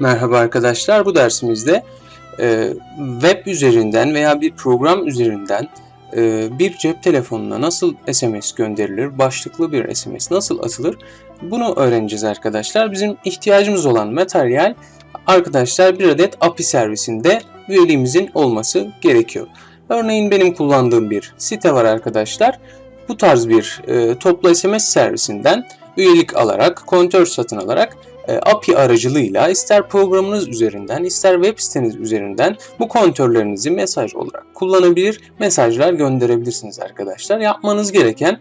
Merhaba arkadaşlar. Bu dersimizde e, web üzerinden veya bir program üzerinden bir cep telefonuna nasıl SMS gönderilir, başlıklı bir SMS nasıl atılır bunu öğreneceğiz arkadaşlar. Bizim ihtiyacımız olan materyal arkadaşlar bir adet API servisinde üyeliğimizin olması gerekiyor. Örneğin benim kullandığım bir site var arkadaşlar. Bu tarz bir e, toplu SMS servisinden üyelik alarak, kontör satın alarak e, API aracılığıyla ister programınız üzerinden ister web siteniz üzerinden bu kontörlerinizi mesaj olarak kullanabilir, mesajlar gönderebilirsiniz arkadaşlar. Yapmanız gereken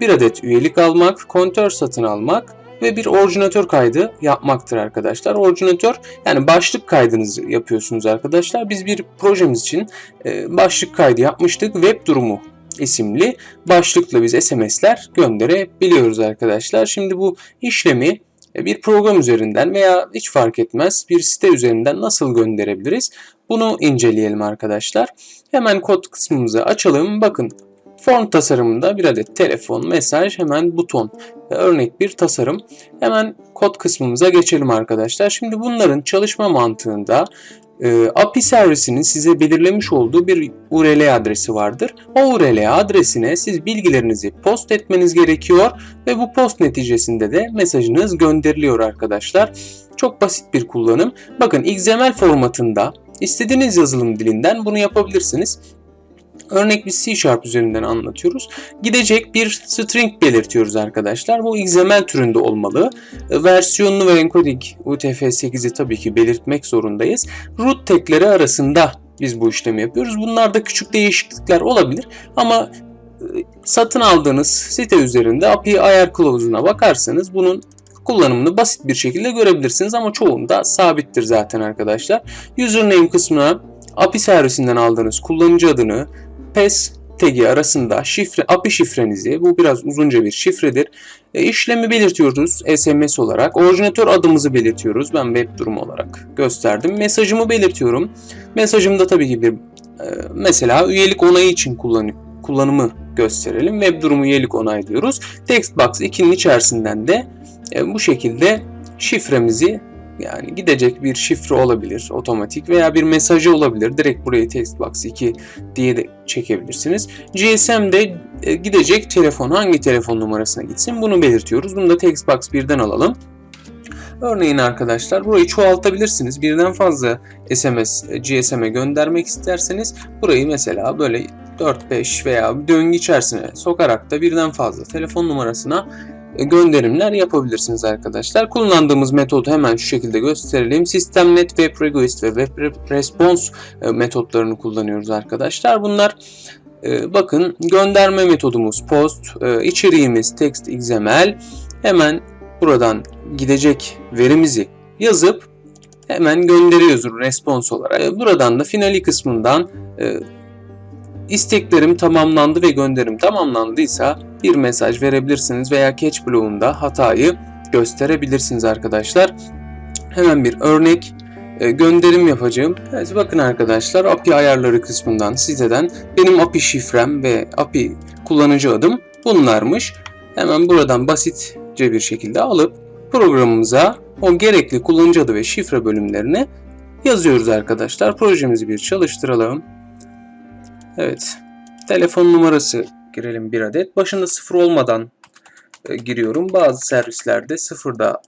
bir adet üyelik almak, kontör satın almak ve bir orijinatör kaydı yapmaktır arkadaşlar. Orijinatör yani başlık kaydınızı yapıyorsunuz arkadaşlar. Biz bir projemiz için e, başlık kaydı yapmıştık. Web durumu isimli başlıkla biz SMS'ler gönderebiliyoruz arkadaşlar. Şimdi bu işlemi e, bir program üzerinden veya hiç fark etmez bir site üzerinden nasıl gönderebiliriz? Bunu inceleyelim arkadaşlar. Hemen kod kısmımızı açalım. Bakın form tasarımında bir adet telefon, mesaj, hemen buton. Örnek bir tasarım. Hemen kod kısmımıza geçelim arkadaşlar. Şimdi bunların çalışma mantığında e, API servisinin size belirlemiş olduğu bir URL adresi vardır. O URL adresine siz bilgilerinizi post etmeniz gerekiyor ve bu post neticesinde de mesajınız gönderiliyor arkadaşlar. Çok basit bir kullanım. Bakın XML formatında istediğiniz yazılım dilinden bunu yapabilirsiniz. Örnek bir C Sharp üzerinden anlatıyoruz. Gidecek bir string belirtiyoruz arkadaşlar. Bu XML türünde olmalı. Versiyonunu ve encoding UTF-8'i tabii ki belirtmek zorundayız. Root tagleri arasında biz bu işlemi yapıyoruz. Bunlarda küçük değişiklikler olabilir ama e, satın aldığınız site üzerinde API ayar kılavuzuna bakarsanız bunun kullanımını basit bir şekilde görebilirsiniz ama çoğunda sabittir zaten arkadaşlar. Username kısmına API servisinden aldığınız kullanıcı adını, PES tagi arasında şifre, API şifrenizi, bu biraz uzunca bir şifredir. E, işlemi belirtiyoruz SMS olarak. Orijinatör adımızı belirtiyoruz. Ben web durumu olarak gösterdim. Mesajımı belirtiyorum. Mesajımda tabii ki bir e, mesela üyelik onayı için kullan kullanımı gösterelim. Web durumu üyelik onay diyoruz. Text box 2'nin içerisinden de e, bu şekilde şifremizi yani gidecek bir şifre olabilir otomatik veya bir mesajı olabilir. Direkt burayı textbox 2 diye de çekebilirsiniz. GSM'de e, gidecek telefon hangi telefon numarasına gitsin bunu belirtiyoruz. Bunu da textbox 1'den alalım. Örneğin arkadaşlar burayı çoğaltabilirsiniz. Birden fazla SMS GSM'e göndermek isterseniz burayı mesela böyle 4-5 veya döngü içerisine sokarak da birden fazla telefon numarasına gönderimler yapabilirsiniz arkadaşlar. Kullandığımız metodu hemen şu şekilde gösterelim. Systemnet, Web ve Web Response e, metotlarını kullanıyoruz arkadaşlar. Bunlar e, bakın gönderme metodumuz post, e, içeriğimiz text XML. Hemen buradan gidecek verimizi yazıp hemen gönderiyoruz response olarak. Buradan da finali kısmından isteklerim tamamlandı ve gönderim tamamlandıysa bir mesaj verebilirsiniz veya catch bloğunda hatayı gösterebilirsiniz arkadaşlar. Hemen bir örnek e, gönderim yapacağım. Evet, bakın arkadaşlar API ayarları kısmından siteden benim API şifrem ve API kullanıcı adım bunlarmış. Hemen buradan basitçe bir şekilde alıp programımıza o gerekli kullanıcı adı ve şifre bölümlerini yazıyoruz arkadaşlar. Projemizi bir çalıştıralım. Evet. Telefon numarası girelim bir adet. Başında sıfır olmadan e, giriyorum. Bazı servislerde sıfırda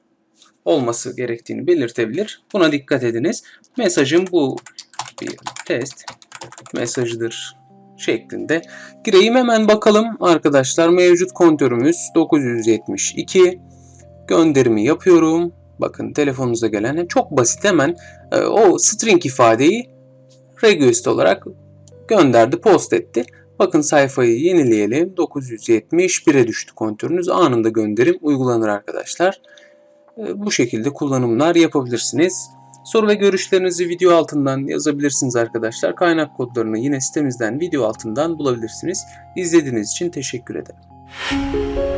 olması gerektiğini belirtebilir. Buna dikkat ediniz. Mesajım bu bir test mesajıdır şeklinde. Gireyim hemen bakalım arkadaşlar. Mevcut kontörümüz 972. Gönderimi yapıyorum. Bakın telefonunuza gelen çok basit hemen e, o string ifadeyi request olarak gönderdi, post etti. Bakın sayfayı yenileyelim. 971'e düştü kontörünüz. Anında gönderim uygulanır arkadaşlar. Ee, bu şekilde kullanımlar yapabilirsiniz. Soru ve görüşlerinizi video altından yazabilirsiniz arkadaşlar. Kaynak kodlarını yine sitemizden video altından bulabilirsiniz. İzlediğiniz için teşekkür ederim.